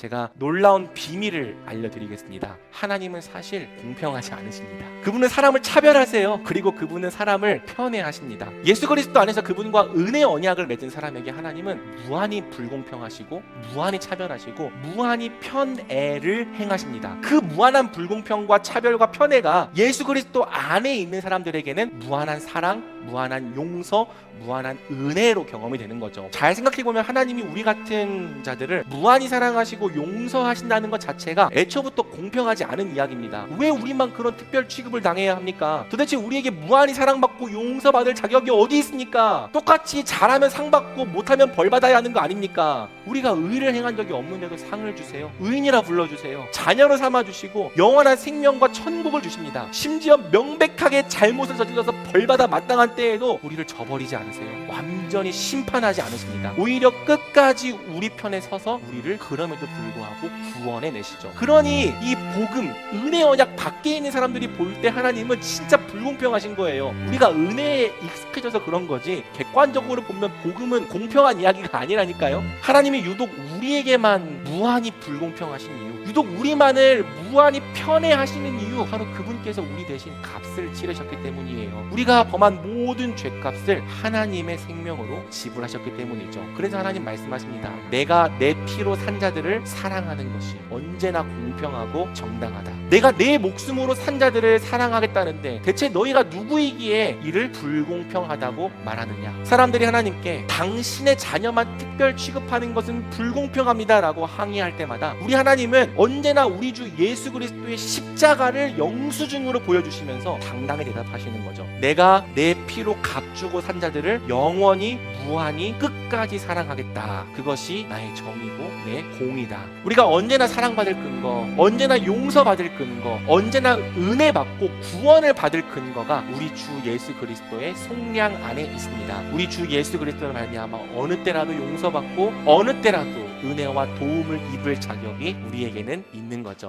제가 놀라운 비밀을 알려드리겠습니다. 하나님은 사실 공평하지 않으십니다. 그분은 사람을 차별하세요. 그리고 그분은 사람을 편애하십니다. 예수 그리스도 안에서 그분과 은혜 언약을 맺은 사람에게 하나님은 무한히 불공평하시고 무한히 차별하시고 무한히 편애를 행하십니다. 그 무한한 불공평과 차별과 편애가 예수 그리스도 안에 있는 사람들에게는 무한한 사랑, 무한한 용서, 무한한 은혜로 경험이 되는 거죠. 잘 생각해 보면 하나님이 우리 같은 자들을 무한히 사랑하시고 용서하신다는 것 자체가 애초부터 공평하지 않은 이야기입니다. 왜 우리만 그런 특별 취급을 당해야 합니까? 도대체 우리에게 무한히 사랑받고 용서받을 자격이 어디 있습니까? 똑같이 잘하면 상 받고 못하면 벌 받아야 하는 거 아닙니까? 우리가 의를 행한 적이 없는데도 상을 주세요. 의인이라 불러주세요. 자녀로 삼아 주시고 영원한 생명과 천국을 주십니다. 심지어 명백하게 잘못을 저질러서 벌 받아 마땅한 때에도 우리를 저버리지 않으세요. 완전히 심판하지 않으십니다. 오히려 끝까지 우리 편에 서서 우리를 그럼에도 불구하고 구원해 내시죠. 그러니 이 복음, 은혜 언약 밖에 있는 사람들이 볼 때 하나님은 진짜 불공평하신 거예요. 우리가 은혜에 익숙해져서 그런 거지 객관적으로 보면 복음은 공평한 이야기가 아니라니까요. 하나님이 유독 우리에게만 무한히 불공평하신 이유, 유독 우리만을 무한히 편애하시는 이유 바로 그분께서 우리 대신 값을 치르셨기 때문이에요. 우리가 범한 모든 죄값을 하나님의 생명으로 지불하셨기 때문이죠. 그래서 하나님 말씀하십니다. 내가 내 피로 산 자들을 사랑하는 것이 언제나 공평하고 정당하다. 내가 내 목숨으로 산 자들을 사랑하겠다는데 대체 너희가 누구이기에 이를 불공평하다고 말하느냐? 사람들이 하나님께 당신의 자녀만 특별 취급하는 것은 불공평합니다라고 항의할 때마다 우리 하나님은 언제나 우리 주 예수 그리스도의 십자가를 영수증으로 보여주시면서 당당히 대답하시는 거죠. 내가 내 피로 값주고 산 자들을 영원히 무한히 끝까지 사랑하겠다. 그것이 나의 정이고 내 공이다. 우리가 언제나 사랑받을 근거, 언제나 용서받을 근거, 언제나 은혜 받고 구원을 받을 근거가 우리 주 예수 그리스도의 속량 안에 있습니다. 우리 주 예수 그리스도를 말미암아 어느 때라도 용서받고 어느 때라도 은혜와 도움을 입을 자격이 우리에게는 있는 거죠.